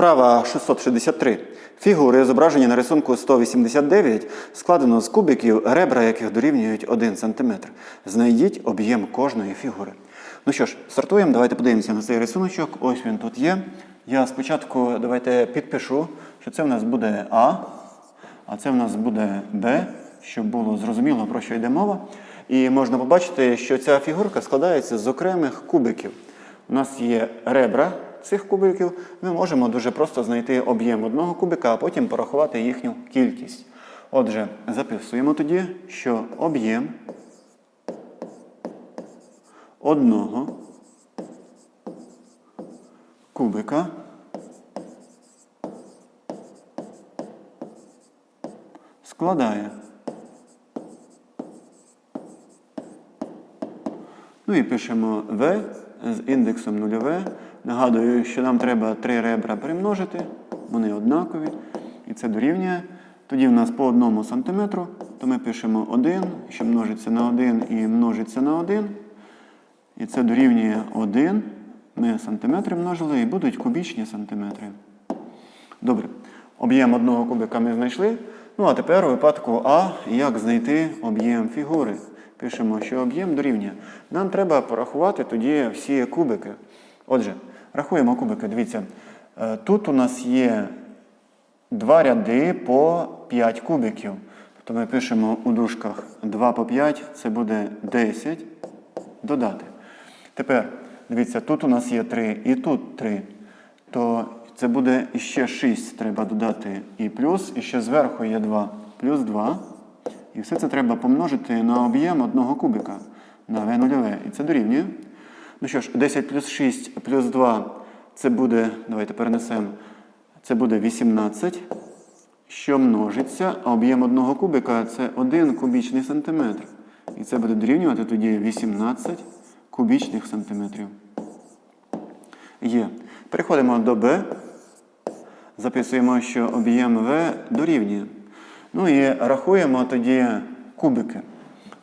Вправа 663. Фігури, зображені на рисунку 189, складено з кубиків, ребра яких дорівнюють 1 см. Знайдіть об'єм кожної фігури. Ну що ж, стартуємо. Давайте подивимося на цей рисуночок. Ось він тут є. Я спочатку давайте підпишу, що це в нас буде А, а це в нас буде Б, щоб було зрозуміло, про що йде мова. І можна побачити, що ця фігурка складається з окремих кубиків. У нас є ребра цих кубиків. Ми можемо дуже просто знайти об'єм одного кубика, а потім порахувати їхню кількість. Отже, записуємо тоді, що об'єм одного кубика складає. Ну і пишемо V з індексом нульове. Нагадую, що нам треба три ребра примножити, вони однакові. І це дорівнює. Тоді в нас по одному сантиметру, то ми пишемо 1, що множиться на 1 і множиться на 1. І це дорівнює 1. Ми сантиметри множили і будуть кубічні сантиметри. Добре. Об'єм одного кубика ми знайшли. Ну а тепер у випадку А, як знайти об'єм фігури. Пишемо, що об'єм дорівнює. Нам треба порахувати тоді всі кубики. Отже, рахуємо кубики. Дивіться, е, тут у нас є два ряди по 5 кубиків. Тобто ми пишемо у дужках 2 по 5, це буде 10 додати. Тепер, дивіться, тут у нас є 3 і тут 3. То це буде ще 6 треба додати і плюс, і ще зверху є 2, плюс 2. І все це треба помножити на об'єм одного кубика на v 0 І це дорівнює. Ну що ж, 10 плюс 6 плюс 2 це буде, давайте перенесемо, це буде 18, що множиться, а об'єм одного кубика це 1 кубічний сантиметр. І це буде дорівнювати тоді 18 кубічних сантиметрів. Є. Переходимо до B. Записуємо, що об'єм V дорівнює. Ну і рахуємо тоді кубики.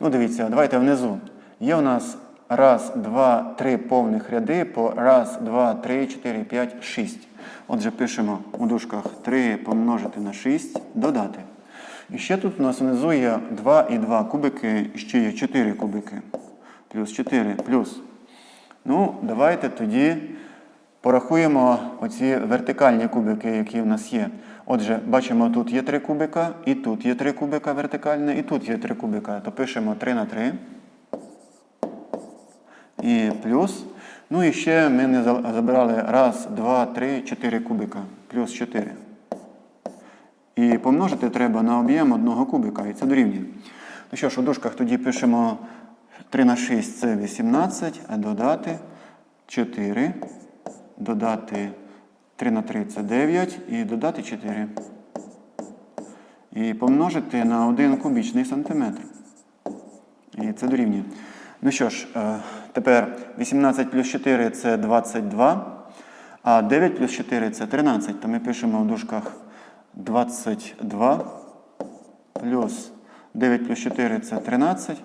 Ну, дивіться, давайте внизу. Є у нас раз, два, три повних ряди по раз, два, три, чотири, п'ять, шість. Отже, пишемо у дужках 3 помножити на 6, додати. І ще тут у нас внизу є 2 і 2 кубики, ще є 4 кубики. Плюс 4, плюс. Ну, давайте тоді порахуємо оці вертикальні кубики, які в нас є. Отже, бачимо, тут є 3 кубика, і тут є 3 кубика вертикальне, і тут є 3 кубика. То пишемо 3 на 3. І плюс. Ну і ще ми не за- забирали раз, два, три, чотири кубика. Плюс 4. І помножити треба на об'єм одного кубика, і це дорівнює. Ну що ж, у дужках тоді пишемо 3 на 6 це 18, а додати 4, додати 3 на 3 це 9 і додати 4. І помножити на 1 кубічний сантиметр. І це дорівнює. Ну що ж, е, тепер 18 плюс 4 це 22, а 9 плюс 4 це 13. То ми пишемо в дужках 22 плюс 9 плюс 4 це 13.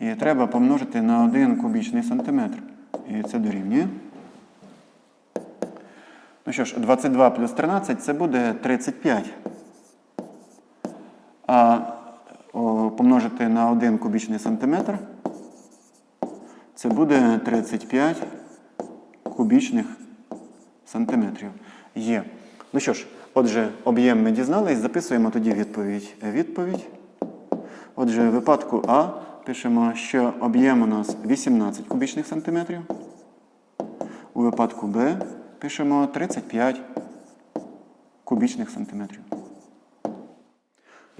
І треба помножити на 1 кубічний сантиметр. І це дорівнює. Ну що ж, 22 плюс 13 це буде 35. А помножити на 1 кубічний сантиметр. Це буде 35 кубічних сантиметрів. Є. Ну що ж, отже, об'єм ми дізнались, записуємо тоді відповідь. Відповідь. Отже, в випадку А пишемо, що об'єм у нас 18 кубічних сантиметрів. У випадку Б пишемо 35 кубічних сантиметрів.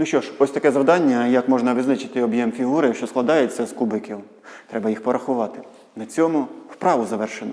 Ну що ж, ось таке завдання, як можна визначити об'єм фігури, що складається з кубиків. Треба їх порахувати. На цьому вправу завершено.